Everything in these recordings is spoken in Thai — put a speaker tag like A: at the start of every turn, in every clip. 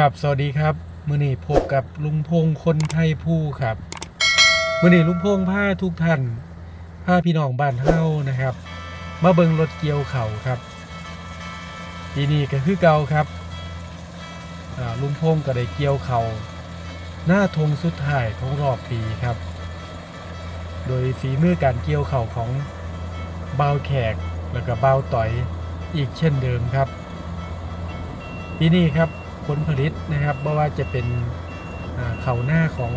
A: ครับสวัสดีครับมื่อนี้พบกับลุงพงคนไทยผู้ครับมื่อนี้ลุงพงพาทุกท่านพาพี่น้องบ้านเฮานะครับ มาเบิงรถเกี่ยวเข่าครับปีนี้ก็คือเก่าครับลุงพงก็ได้เกี่ยวเขาหน้าธงสุดท้ายของรอบปีครับ โดยฝีมือการเกี่ยวเข่าของเบาแขกแล้วก็เบาต่อยอีกเช่นเดิมครับปีนี้ครับ ผลผลิตนะครับไม่ว่าจะเป็นเข่าหน้าของ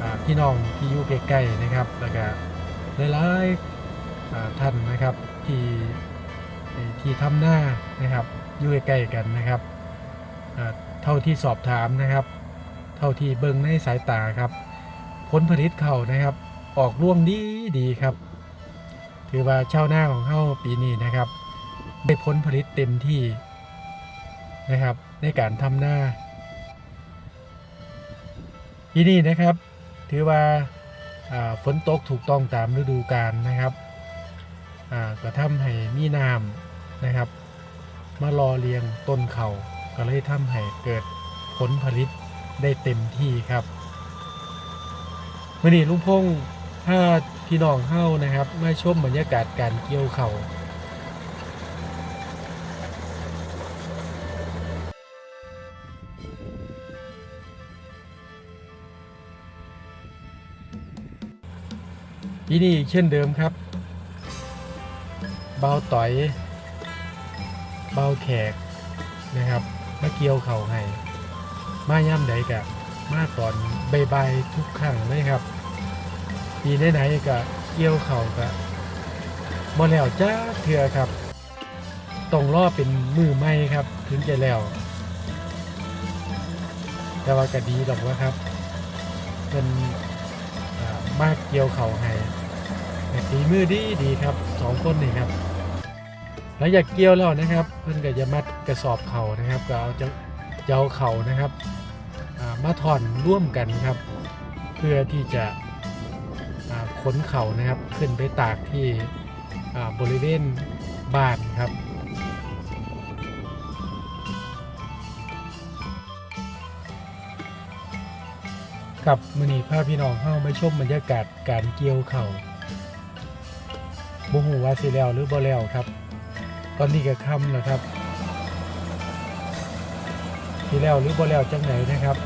A: อพี่น้องที่อยู่ใกล้ๆนะครับ แล้วก็หลายๆท่านนะครับที่ที่ทำหน้านะครับอยู่ใกล้ๆกันนะครับเท่าที่สอบถามนะครับ เท่าที่เบิ่งในสายตาครับ ผลผลิตเขานะครับ ออกร่วงดีดีครับ ถือว่าเช่าวนาของเฮาปีนี้นะครับ ได้ผลผลิตเต็มที่นะครับในการทำหน้าปีนี้นะครับ ถือว่าฝนตกถูกต้องตามฤดูกาลนะครับอ่าก็ทำให้มีน้ำนะครับ มารอเลี้ยงต้นเขาก็เลยทำให้เกิดผลผลิตได้เต็มที่ครับวันนี้ลุงพงษ์ถ้าพี่น้องเข้านะครับมาชมบรรยากาศการเกี่ยวเขาว ที่นี่เช่นเดิมครับ เบาต่อย เบาแขกนะครับมาเกี่ยวเข่าให้ มาย่ำใดกะมาตอนใบๆทุกครั้งเลยครับปีไหนๆกะเกี่ยวเข่ากะบ่แล้วจ้าเถื่อครับต้องรอเป็นมือใหม่ครับ ถึงจะแล้ว แต่ว่าก็ดีดอกว่าครับเป็นมากเกี่ยวเข่าให้ฝีมือดีดีครับสองคนนี่ครับหลังจากเกี่ยวแล้วนะครับ เพิ่อนก็จะมัดกระสอบเข่านะครับ ก็เอาจะจะเอาเข่านะครับมาถอนร่วมกันครับ เพื่อที่จะขนเข่านะครับ ขึ้นไปตากที่บริเวณบ้านครับ กับมือนีพาพี่น้องเข้ามาชมบรรยากาศการเกี่ยวเข่าบ่หูว่าสิแล้วหรือบ่แล้วครับ ตอนนี้ก็ค่ำแล้วครับสิแล้วหรือบ่แล้วจังไหนนะครับ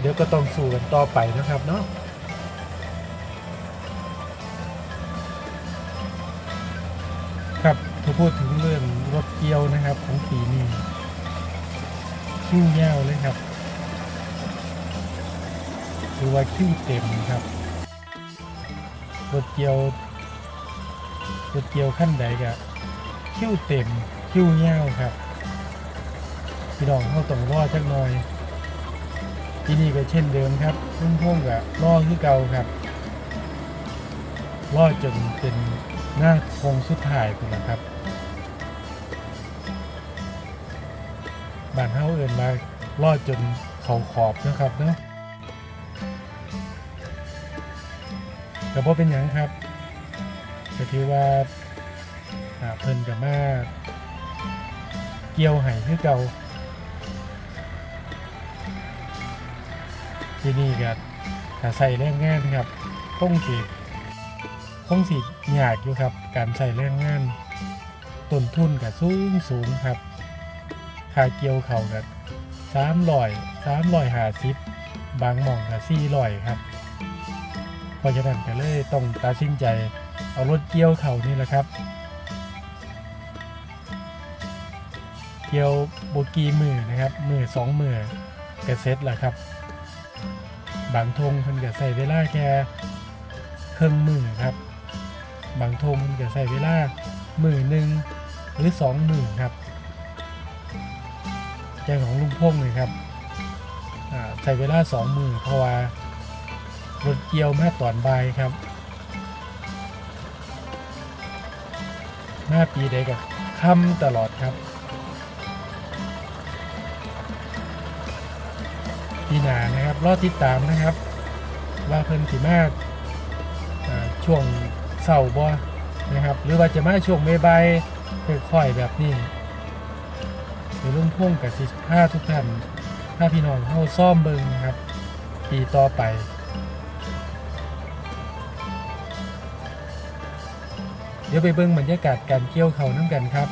A: เดี๋ยวก็ต้องสู้กันต่อไปนะครับเนาะครับถ้าพูดถึงเรื่องรถเกี่ยวนะครับของปีนี้คิ้วยาวเลยครับ คือว่าคิ้วเต็มครับรถเกียวรถเกียวขั้นใดกะคิ้วเต็มคิ้วเงาวครับพี่น้องเขาต้องรอจักหน่อย ที่นี่ก็เช่นเดิมครับพุ่งพุ่งกับรอคือเก่าครับรอจนเป็นหน้าโคงสุดท้ายคุณนะครับบ้านเฮาเอินมารอดจนเขาขอบนะครับเนาะ ก็บ่เป็นหยังครับก็ถือว่าเพิ่นกับมาเกี่ยวไห้คือเก่าที่นี่ก็ถ้าใส่แรงงานครับคงสิคงสิยากอยู่ครับ การใส่แรงงานต้นทุนก็สูงสูงครับค่าเกี่ยวเขาก็สามร้อยสามร้อยห้าสิบบางหม่องก็สี่ร้อยครับ เพราะฉะนั้นก็เลยต้องตัดสินใจเอารถเกี่ยวเขานี่แหละครับ เกี่ยวโบกีมือนะครับมือสองมือกระเซ็ตแหละครับ บางทงเพิ่นก็ใส่เวลาแค่เครื่องมือครับ บางทงเพิ่นก็ใส่เวลามือหนึ่งหรือสองมือครับใจของลุงพงเลยครับใส่เวลาสองมือเพราะว่า รถเกี่ยวมาตอนบ่ายครับหน้าปีใดกับค่ำตลอดครับปีหนานะครับ รอติดตามนะครับ ว่าเพิ่นสิมาช่วงเสาร์บ่นะครับ หรือว่าจะมาช่วงบ่ายค่อยๆแบบนี้เดี๋ยวลุงพงกับสิผ้าทุกท่านถ้าพี่น้องเข้าซ่อมเบิงครับ ปีต่อไป เดี๋ยวไปเบิ่งบรรยากาศการเกี่ยวเขาวน้ำกันครับ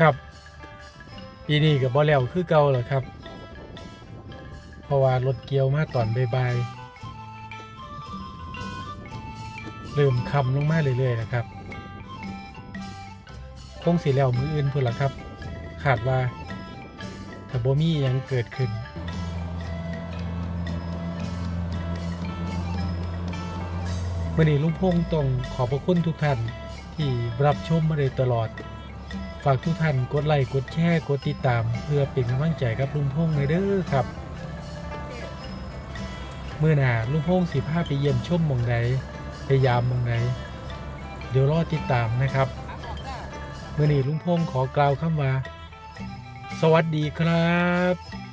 A: ครับ ปีนี้กับบ่แล้วคือเก่าเหรอครับ เพราะว่ารถเกี่ยวมาตอนบ่ายๆเริ่มคำลงมาเรื่อยๆนะครับ คงสิแล้วมืออื่นพุ่นละครับขาดว่าถ้าบ่มียังเกิดขึ้นมื่อนี้ลุงพงต้องขอบพระคุณทุกท่านที่รับชมมาโดยตลอด ฝากทุกท่านกดไลค์กดแชร์กดติดตาม เพื่อเป็นกำลังใจกับลุงพงเลยเด้อครับเมื่อนาลุงพงสิพาไปเยี่ยมชมมองใดพยายามมองใดเดี๋ยวรอติดตามนะครับเมื่อนี้ลุงพงขอกล่าวคำว่า สวัสดีครับ